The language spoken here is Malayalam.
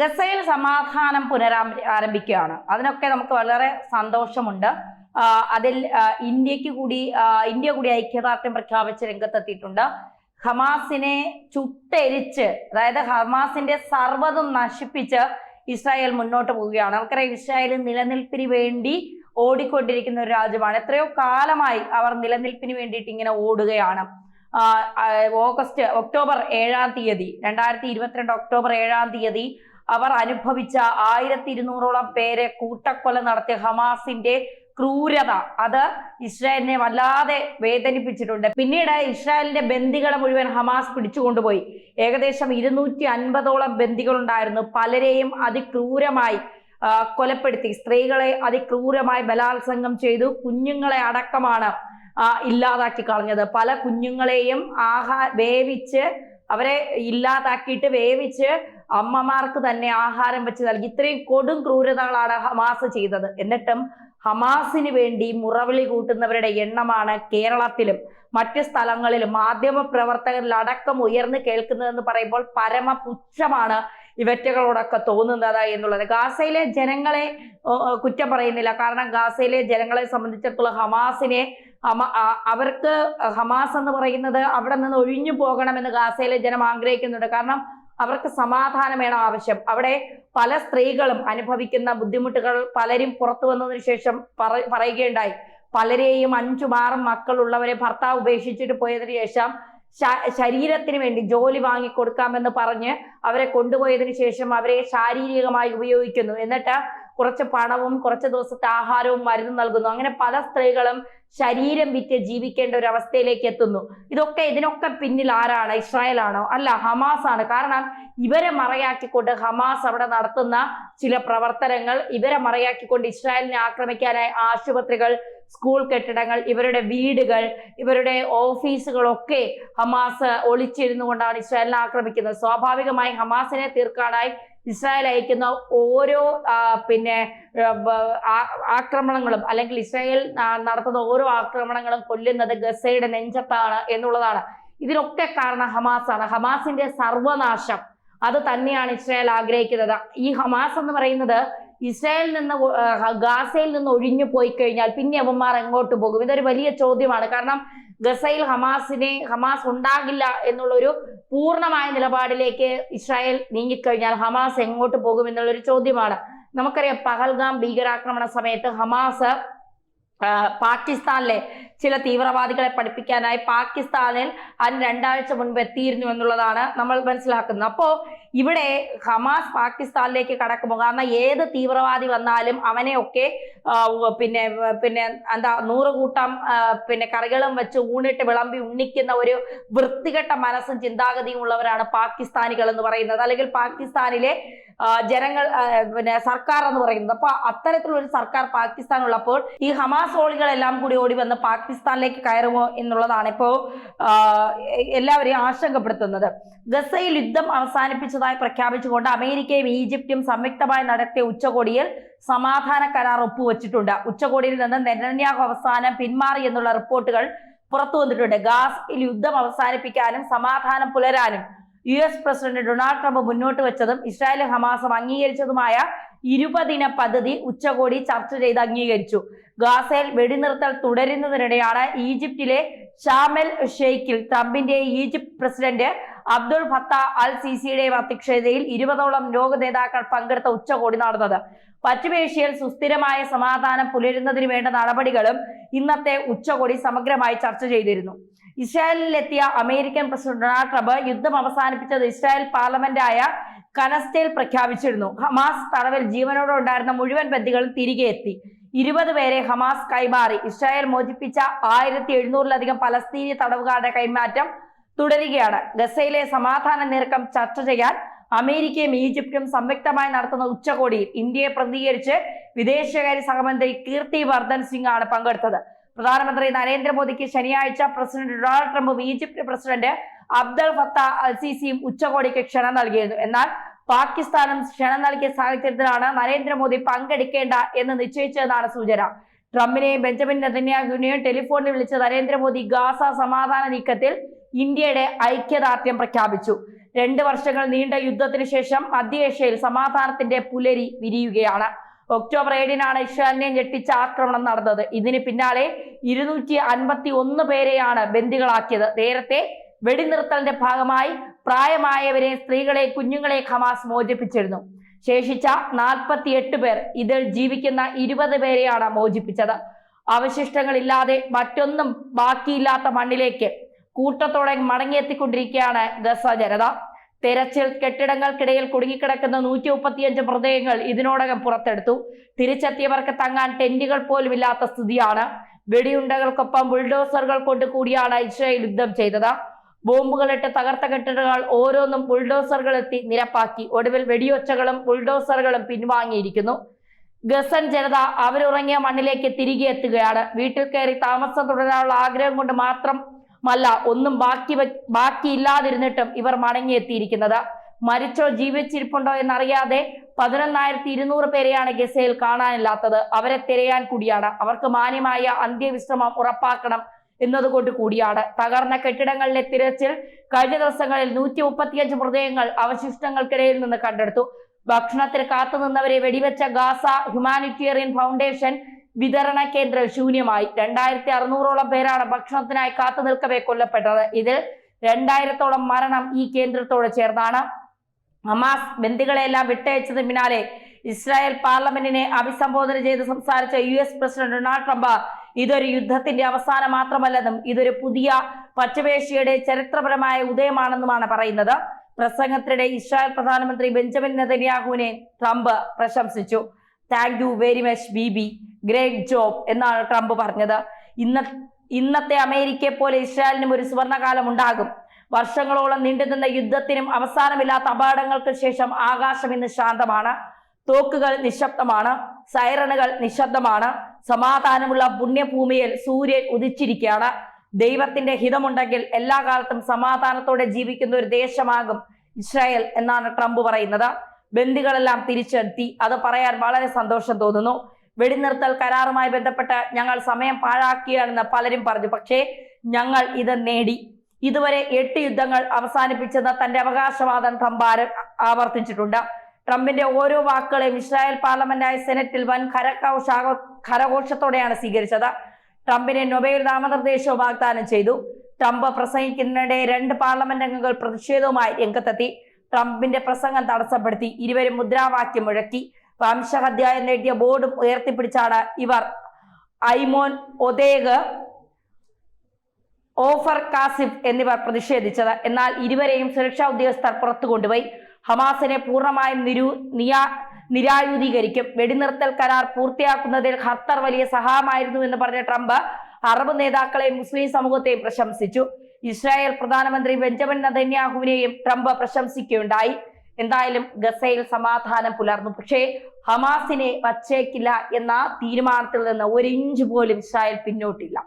ഗസയിൽ സമാധാനം പുനരാരംഭിക്കുകയാണ് അതിനൊക്കെ നമുക്ക് വളരെ സന്തോഷമുണ്ട്. അതിൽ ഇന്ത്യയ്ക്ക് കൂടി ഇന്ത്യ കൂടി ഐക്യദാർഢ്യം പ്രഖ്യാപിച്ച് രംഗത്തെത്തിയിട്ടുണ്ട്. ഹമാസിനെ ചുട്ടെരിച്ച് അതായത് ഹമാസിന്റെ സർവതും നശിപ്പിച്ച് ഇസ്രായേൽ മുന്നോട്ട് പോവുകയാണ്. നമുക്കറിയാം ഇസ്രായേൽ നിലനിൽപ്പിന് വേണ്ടി ഓടിക്കൊണ്ടിരിക്കുന്ന ഒരു രാജ്യമാണ്. എത്രയോ കാലമായി അവർ നിലനിൽപ്പിന് വേണ്ടിയിട്ട് ഇങ്ങനെ ഓടുകയാണ്. ഓഗസ്റ്റ് ഒക്ടോബർ ഏഴാം തീയതി രണ്ടായിരത്തി ഇരുപത്തിരണ്ട് ഒക്ടോബർ ഏഴാം തീയതി അവർ അനുഭവിച്ച ആയിരത്തി ഇരുന്നൂറോളം പേരെ കൂട്ടക്കൊല നടത്തിയ ഹമാസിന്റെ ക്രൂരത അത് ഇസ്രായേലിനെ വല്ലാതെ വേദനിപ്പിച്ചിട്ടുണ്ട്. പിന്നീട് ഇസ്രായേലിന്റെ ബന്ദികളെ മുഴുവൻ ഹമാസ് പിടിച്ചുകൊണ്ടുപോയി. ഏകദേശം ഇരുന്നൂറ്റി അൻപതോളം ബന്ദികളുണ്ടായിരുന്നു. പലരെയും അതിക്രൂരമായി കൊലപ്പെടുത്തി. സ്ത്രീകളെ അതിക്രൂരമായി ബലാത്സംഗം ചെയ്തു. കുഞ്ഞുങ്ങളെ അടക്കമാണ് ഇല്ലാതാക്കി കളഞ്ഞത്. പല കുഞ്ഞുങ്ങളെയും ആഹാ വേവിച്ച് അവരെ ഇല്ലാതാക്കിയിട്ട് വേവിച്ച് അമ്മമാർക്ക് തന്നെ ആഹാരം വെച്ച് നൽകി. ഇത്രയും കൊടും ക്രൂരതകളാണ് ഹമാസ് ചെയ്തത്. എന്നിട്ടും ഹമാസിന് വേണ്ടി മുറവിളി കൂട്ടുന്നവരുടെ എണ്ണമാണ് കേരളത്തിലും മറ്റ് സ്ഥലങ്ങളിലും മാധ്യമ പ്രവർത്തകരിലടക്കം ഉയർന്നു കേൾക്കുന്നതെന്ന് പറയുമ്പോൾ പരമ പുച്ഛമാണ് ഇവറ്റകളോടൊക്കെ തോന്നുന്നത് എന്നുള്ളത്. ഗാസയിലെ ജനങ്ങളെ കുറ്റം പറയുന്നില്ല. കാരണം ഗാസയിലെ ജനങ്ങളെ സംബന്ധിച്ചിടത്തോളം ഹമാസിനെ അവർക്ക് ഹമാസ് എന്ന് പറയുന്നത് അവിടെ നിന്ന് ഒഴിഞ്ഞു പോകണമെന്ന് ഗാസയിലെ ജനം ആഗ്രഹിക്കുന്നുണ്ട്. കാരണം അവർക്ക് സമാധാനം വേണം ആവശ്യം. അവിടെ പല സ്ത്രീകളും അനുഭവിക്കുന്ന ബുദ്ധിമുട്ടുകൾ പലരും പുറത്തു വന്നതിന് ശേഷം പറ- പറയുകയുണ്ടായി. പലരെയും അഞ്ചും ആറും മക്കളുള്ളവരെ ഭർത്താവ് ഉപേക്ഷിച്ചിട്ട് പോയതിനു ശേഷം ശരീരത്തിന് വേണ്ടി ജോലി വാങ്ങിക്കൊടുക്കാമെന്ന് പറഞ്ഞ് അവരെ കൊണ്ടുപോയതിനു ശേഷം അവരെ ശാരീരികമായി ഉപയോഗിക്കുന്നു. എന്നിട്ട് കുറച്ച് പണവും കുറച്ച് ദിവസത്തെ ആഹാരവും മരുന്നും നൽകുന്നു. അങ്ങനെ പല സ്ത്രീകളും ശരീരം വിറ്റ് ജീവിക്കേണ്ട ഒരു അവസ്ഥയിലേക്ക് എത്തുന്നു. ഇതൊക്കെ ഇതിനൊക്കെ പിന്നിൽ ആരാണ്? ഇസ്രായേൽ ആണോ അല്ല ഹമാസ് ആണ് കാരണം ഇവരെ മറയാക്കിക്കൊണ്ട് ഹമാസ് അവിടെ നടത്തുന്ന ചില പ്രവർത്തനങ്ങൾ ഇവരെ മറയാക്കിക്കൊണ്ട് ഇസ്രായേലിനെ ആക്രമിക്കാനായി ആശുപത്രികൾ സ്കൂൾ കെട്ടിടങ്ങൾ ഇവരുടെ വീടുകൾ ഇവരുടെ ഓഫീസുകളൊക്കെ ഹമാസ് ഒളിച്ചിരുന്നു കൊണ്ടാണ് ഇസ്രായേലിനെ ആക്രമിക്കുന്നത്. സ്വാഭാവികമായി ഹമാസിനെ തീർക്കാനായി ഇസ്രായേൽ അയക്കുന്ന ഓരോ പിന്നെ ആക്രമണങ്ങളും അല്ലെങ്കിൽ ഇസ്രായേൽ നടത്തുന്ന ഓരോ ആക്രമണങ്ങളും കൊല്ലുന്നത് ഗസയുടെ നെഞ്ചത്താണ് എന്നുള്ളതാണ്. ഇതിനൊക്കെ കാരണം ഹമാസ് ആണ് ഹമാസിന്റെ സർവനാശം. അത് തന്നെയാണ് ഇസ്രായേൽ ആഗ്രഹിക്കുന്നത്. ഈ ഹമാസ് എന്ന് പറയുന്നത് ഇസ്രായേലിൽ നിന്ന് ഗാസയിൽ നിന്ന് ഒഴിഞ്ഞു പോയി കഴിഞ്ഞാൽ പിന്നെ അവന്മാർ എങ്ങോട്ട് പോകും? ഇതൊരു വലിയ ചോദ്യമാണ്. കാരണം ഗസയിൽ ഹമാസിനെ ഹമാസ് ഉണ്ടാകില്ല എന്നുള്ളൊരു പൂർണമായ നിലപാടിലേക്ക് ഇസ്രായേൽ നീങ്ങിക്കഴിഞ്ഞാൽ ഹമാസ് എങ്ങോട്ട് പോകും എന്നുള്ളൊരു ചോദ്യമാണ്. നമുക്കറിയാം പഹൽഗാം ഭീകരാക്രമണ സമയത്ത് ഹമാസ് പാകിസ്ഥാനിലെ ചില തീവ്രവാദികളെ പഠിപ്പിക്കാനായി പാകിസ്ഥാനിൽ അതിന് രണ്ടാഴ്ച മുൻപ് എത്തിയിരുന്നു എന്നുള്ളതാണ് നമ്മൾ മനസ്സിലാക്കുന്നത്. അപ്പോൾ ഇവിടെ ഹമാസ് പാകിസ്ഥാനിലേക്ക് കടക്കുമ്പോൾ കാരണം ഏത് തീവ്രവാദി വന്നാലും അവനെയൊക്കെ പിന്നെ പിന്നെ എന്താ നൂറ് കൂട്ടം പിന്നെ കറികളും വെച്ച് ഊണിട്ട് വിളമ്പി ഉണ്ണിക്കുന്ന ഒരു വൃത്തികെട്ട മനസ്സും ചിന്താഗതിയും ഉള്ളവരാണ് പാകിസ്ഥാനികൾ എന്ന് പറയുന്നത്. അല്ലെങ്കിൽ പാകിസ്ഥാനിലെ ജനങ്ങൾ പിന്നെ സർക്കാർ എന്ന് പറയുന്നത്. അപ്പൊ അത്തരത്തിലുള്ള ഒരു സർക്കാർ പാകിസ്ഥാൻ ഉള്ളപ്പോൾ ഈ ഹമാസ് ഓളികളെല്ലാം കൂടി ഓടി വന്ന് പാകിസ്ഥാനിലേക്ക് കയറുമോ എന്നുള്ളതാണ് ഇപ്പോ എല്ലാവരെയും ആശങ്കപ്പെടുത്തുന്നത്. ഗസയിൽ യുദ്ധം അവസാനിപ്പിച്ചതായി പ്രഖ്യാപിച്ചുകൊണ്ട് അമേരിക്കയും ഈജിപ്തും സംയുക്തമായി നടത്തിയ ഉച്ചകോടിയിൽ സമാധാന കരാർ ഒപ്പുവെച്ചിട്ടുണ്ട്. ഉച്ചകോടിയിൽ നിന്ന് നെതന്യാഹു അവസാനം പിന്മാറി എന്നുള്ള റിപ്പോർട്ടുകൾ പുറത്തു വന്നിട്ടുണ്ട് ഗാസയിൽ യുദ്ധം അവസാനിപ്പിക്കാനും സമാധാനം പുലരാനും U S president Donald Trump മുന്നോട്ട് വെച്ചതും ഇസ്രായേൽ ഹമാസും അംഗീകരിച്ചതുമായ ഇരുപതിന പദ്ധതി ഉച്ചകോടി ചർച്ച ചെയ്ത് അംഗീകരിച്ചു. ഗാസയിൽ വെടിനിർത്തൽ തുടരുന്നതിനിടെയാണ് ഈജിപ്തിലെ ഷാമൽ ഷെയ്ഖിൽ ട്രംപിന്റെ Egypt president Abdul Fattah al സിസിയുടെയും അധ്യക്ഷതയിൽ ഇരുപതോളം ലോക നേതാക്കൾ പങ്കെടുത്ത ഉച്ചകോടി നടന്നത്. പശ്ചിമേഷ്യയിൽ സുസ്ഥിരമായ സമാധാനം പുലരുന്നതിന് വേണ്ട നടപടികളും ഇന്നത്തെ ഉച്ചകോടി സമഗ്രമായി ചർച്ച ചെയ്തിരുന്നു. ഇസ്രായേലിലെത്തിയ അമേരിക്കൻ പ്രസിഡന്റ് ഡൊണാൾഡ് ട്രംപ് യുദ്ധം അവസാനിപ്പിച്ചത് ഇസ്രായേൽ പാർലമെന്റായ കനസ്റ്റയിൽ പ്രഖ്യാപിച്ചിരുന്നു. ഹമാസ് തടവിൽ ജീവനോടെ ഉണ്ടായിരുന്ന മുഴുവൻ ബന്ദികളും തിരികെ എത്തി. ഇരുപത് പേരെ ഹമാസ് കൈമാറി. ഇസ്രായേൽ മോചിപ്പിച്ച ആയിരത്തി എഴുന്നൂറിലധികം പലസ്തീനി തടവുകാരുടെ കൈമാറ്റം തുടരുകയാണ്. ഗസയിലെ സമാധാന നീക്കം ചർച്ച ചെയ്യാൻ അമേരിക്കയും ഈജിപ്തും സംയുക്തമായി നടത്തുന്ന ഉച്ചകോടിയിൽ ഇന്ത്യയെ പ്രതികരിച്ച് വിദേശകാര്യ സഹമന്ത്രി കീർത്തി വർദ്ധൻ സിംഗ് ആണ് പങ്കെടുത്തത്. പ്രധാനമന്ത്രി നരേന്ദ്രമോദിക്ക് ശനിയാഴ്ച പ്രസിഡന്റ് ഡൊണാൾഡ് ട്രംപും Egypt president Abdel Fattah al സിസിയും ഉച്ചകോടിക്ക് ക്ഷണം നൽകിയിരുന്നു. എന്നാൽ പാകിസ്ഥാനും ക്ഷണം നൽകിയ സാഹചര്യത്തിലാണ് നരേന്ദ്രമോദി പങ്കെടുക്കേണ്ട എന്ന് നിശ്ചയിച്ചതെന്നാണ് സൂചന. ട്രംപിനെയും ബെഞ്ചമിൻ നെതന്യാഹുവിനെയും ടെലിഫോണിൽ വിളിച്ച് നരേന്ദ്രമോദി ഗാസ സമാധാന നീക്കത്തിൽ ഇന്ത്യയുടെ ഐക്യദാർഢ്യം പ്രഖ്യാപിച്ചു. രണ്ട് വർഷങ്ങൾ നീണ്ട യുദ്ധത്തിന് ശേഷം മധ്യേഷ്യയിൽ സമാധാനത്തിന്റെ പുലരി വിരിയുകയാണ്. ഒക്ടോബർ ഏഴിനാണ് ഇസ്രായേലിനെ ഞെട്ടിച്ച ആക്രമണം നടന്നത്. ഇതിന് പിന്നാലെ ഇരുന്നൂറ്റി അൻപത്തി ഒന്ന് പേരെയാണ് ബന്ദികളാക്കിയത്. നേരത്തെ വെടിനിർത്തലിന്റെ ഭാഗമായി പ്രായമായവരെ സ്ത്രീകളെ കുഞ്ഞുങ്ങളെ ഹമാസ് മോചിപ്പിച്ചിരുന്നു. ശേഷിച്ച നാൽപ്പത്തി എട്ട് പേർ ഇതിൽ ജീവിക്കുന്ന ഇരുപത് പേരെയാണ് മോചിപ്പിച്ചത്. അവശിഷ്ടങ്ങളില്ലാതെ മറ്റൊന്നും ബാക്കിയില്ലാത്ത മണ്ണിലേക്ക് കൂട്ടത്തോടെ മടങ്ങിയെത്തിക്കൊണ്ടിരിക്കുകയാണ് ഗസ ജനത. തെരച്ചിൽ കെട്ടിടങ്ങൾക്കിടയിൽ കുടുങ്ങിക്കിടക്കുന്ന നൂറ്റി മുപ്പത്തിയഞ്ച് മൃതദേഹങ്ങൾ ഇതിനോടകം പുറത്തെടുത്തു. തിരിച്ചെത്തിയവർക്ക് തങ്ങാൻ ടെന്റുകൾ പോലും ഇല്ലാത്ത സ്ഥിതിയാണ്. വെടിയുണ്ടകൾക്കൊപ്പം ബുൾഡോസറുകൾ കൊണ്ട് കൂടിയാണ് ഇസ്രായേൽ യുദ്ധം ചെയ്തത്. ബോംബുകളിട്ട് തകർത്ത കെട്ടിടങ്ങൾ ഓരോന്നും ബുൾഡോസറുകൾ എത്തി നിരപ്പാക്കി. ഒടുവിൽ വെടിയൊച്ചകളും ബുൾഡോസറുകളും പിൻവാങ്ങിയിരിക്കുന്നു. ഗസൻ ജനത അവരുറങ്ങിയ മണ്ണിലേക്ക് തിരികെ എത്തുകയാണ്. വീട്ടിൽ കയറി താമസം തുടരാനുള്ള ആഗ്രഹം കൊണ്ട് മാത്രമല്ല ഒന്നും ബാക്കി ബാക്കിയില്ലാതിരുന്നിട്ടും ഇവർ മടങ്ങിയെത്തിയിരിക്കുന്നത്. മരിച്ചോ ജീവിച്ചിരിപ്പുണ്ടോ എന്നറിയാതെ പതിനൊന്നായിരത്തി ഇരുന്നൂറ് പേരെയാണ് ഗസയിൽ കാണാനില്ലാത്തത്. അവരെ തിരയാൻ കൂടിയാണ്. അവർക്ക് മാന്യമായ അന്ത്യവിശ്രമം ഉറപ്പാക്കണം എന്നതുകൊണ്ട് കൂടിയാണ്. തകർന്ന കെട്ടിടങ്ങളിലെ തിരച്ചിൽ കഴിഞ്ഞ ദിവസങ്ങളിൽ നൂറ്റി മുപ്പത്തിയഞ്ച് മൃതദേഹങ്ങൾ അവശിഷ്ടങ്ങൾക്കിടയിൽ നിന്ന് കണ്ടെടുത്തു. ഭക്ഷണത്തിന് കാത്തുനിന്നവരെ വെടിവെച്ച ഗാസ ഹ്യൂമാനിറ്റേറിയൻ ഫൗണ്ടേഷൻ വിതരണ കേന്ദ്രം ശൂന്യമായി. രണ്ടായിരത്തി അറുന്നൂറോളം പേരാണ് ഭക്ഷണത്തിനായി കാത്തു നിൽക്കവേ കൊല്ലപ്പെട്ടത്. ഇതിൽ രണ്ടായിരത്തോളം മരണം ഈ കേന്ദ്രത്തോട് ചേർന്നാണ്. ഹമാസ് ബന്ദികളെല്ലാം വിട്ടയച്ചതിന് പിന്നാലെ ഇസ്രായേൽ പാർലമെന്റിനെ അഭിസംബോധന ചെയ്ത് സംസാരിച്ച U S president Donald Trump ഇതൊരു യുദ്ധത്തിന്റെ അവസാനം മാത്രമല്ലെന്നും ഇതൊരു പുതിയ പച്ചവേഷിയുടെ ചരിത്രപരമായ ഉദയമാണെന്നുമാണ് പറയുന്നത്. പ്രസംഗത്തിനിടെ ഇസ്രായേൽ പ്രധാനമന്ത്രി ബെഞ്ചമിൻ നെതന്യാഹുവിനെ ട്രംപ് പ്രശംസിച്ചു. Thank you very much B B great job എന്നാണ് ട്രംപ് പറഞ്ഞത്. ഇന്ന ഇന്നത്തെ അമേരിക്കയെ പോലെ ഇസ്രായേലിനും ഒരു സുവർണകാലം ഉണ്ടാകും. വർഷങ്ങളോളം നീണ്ടുനിന്ന യുദ്ധത്തിനും അവസാനമില്ലാത്ത അപകടങ്ങൾക്ക് ശേഷം ആകാശം ഇന്ന് ശാന്തമാണ്. തോക്കുകൾ നിശബ്ദമാണ്. സൈറണുകൾ നിശബ്ദമാണ്. സമാധാനമുള്ള പുണ്യഭൂമിയിൽ സൂര്യൻ ഉദിച്ചിരിക്കുകയാണ്. ദൈവത്തിന്റെ ഹിതമുണ്ടെങ്കിൽ എല്ലാ കാലത്തും സമാധാനത്തോടെ ജീവിക്കുന്ന ഒരു ദേശമാകും ഇസ്രായേൽ എന്നാണ് ട്രംപ് പറയുന്നത്. ബന്ദികളെല്ലാം തിരിച്ചെത്തി. അത് പറയാൻ വളരെ സന്തോഷം തോന്നുന്നു. വെടിനിർത്തൽ കരാറുമായി ബന്ധപ്പെട്ട് ഞങ്ങൾ സമയം പാഴാക്കിയാണെന്ന് പലരും പറഞ്ഞു. പക്ഷേ ഞങ്ങൾ ഇത് നേടി. ഇതുവരെ എട്ട് യുദ്ധങ്ങൾ അവസാനിപ്പിച്ചെന്ന തന്റെ അവകാശവാദം ട്രംപ് ആവർത്തിച്ചിട്ടുണ്ട്. ട്രംപിന്റെ ഓരോ വാക്കുകളെയും ഇസ്രായേൽ പാർലമെന്റായ സെനറ്റിൽ വൻ കരഘോഷ കരഘോഷത്തോടെയാണ് സ്വീകരിച്ചത്. ട്രംപിനെ നൊബേൽ നാമനിർദ്ദേശവും വാഗ്ദാനം ചെയ്തു. ട്രംപ് പ്രസംഗിക്കുന്നതിനിടെ രണ്ട് പാർലമെന്റ് അംഗങ്ങൾ പ്രതിഷേധവുമായി രംഗത്തെത്തി. ട്രംപിന്റെ പ്രസംഗം തടസ്സപ്പെടുത്തി. ഇരുവരും മുദ്രാവാക്യം മുഴക്കി. വംശഹത്യായം നേടിയ ബോർഡും ഉയർത്തിപ്പിടിച്ചാണ് ഇവർ. ഐമോൻ ഒതേഗ് ഓഫർ കാസിഫ് എന്നിവർ പ്രതിഷേധിച്ചത്. എന്നാൽ ഇരുവരെയും സുരക്ഷാ ഉദ്യോഗസ്ഥർ പുറത്തു കൊണ്ടുപോയി. ഹമാസിനെ പൂർണമായും നിരു നിയാ നിരായുധീകരിക്കും. വെടിനിർത്തൽ കരാർ പൂർത്തിയാക്കുന്നതിൽ ഖത്തർ വലിയ സഹായമായിരുന്നു എന്ന് പറഞ്ഞ ട്രംപ് അറബ് നേതാക്കളെയും മുസ്ലിം സമൂഹത്തെയും പ്രശംസിച്ചു. ഇസ്രായേൽ പ്രധാനമന്ത്രി ബെഞ്ചമിൻ നദന്യാഹുവിനെയും ട്രംപ് പ്രശംസിക്കുകയുണ്ടായി. എന്തായാലും ഗസയിൽ സമാധാനം പുലർന്നു. പക്ഷേ ഹമാസിനെ വച്ചേക്കില്ല എന്ന തീരുമാനത്തിൽ നിന്ന് ഒരു ഇഞ്ച് പോലും ഇസ്രായേൽ പിന്നോട്ടില്ല.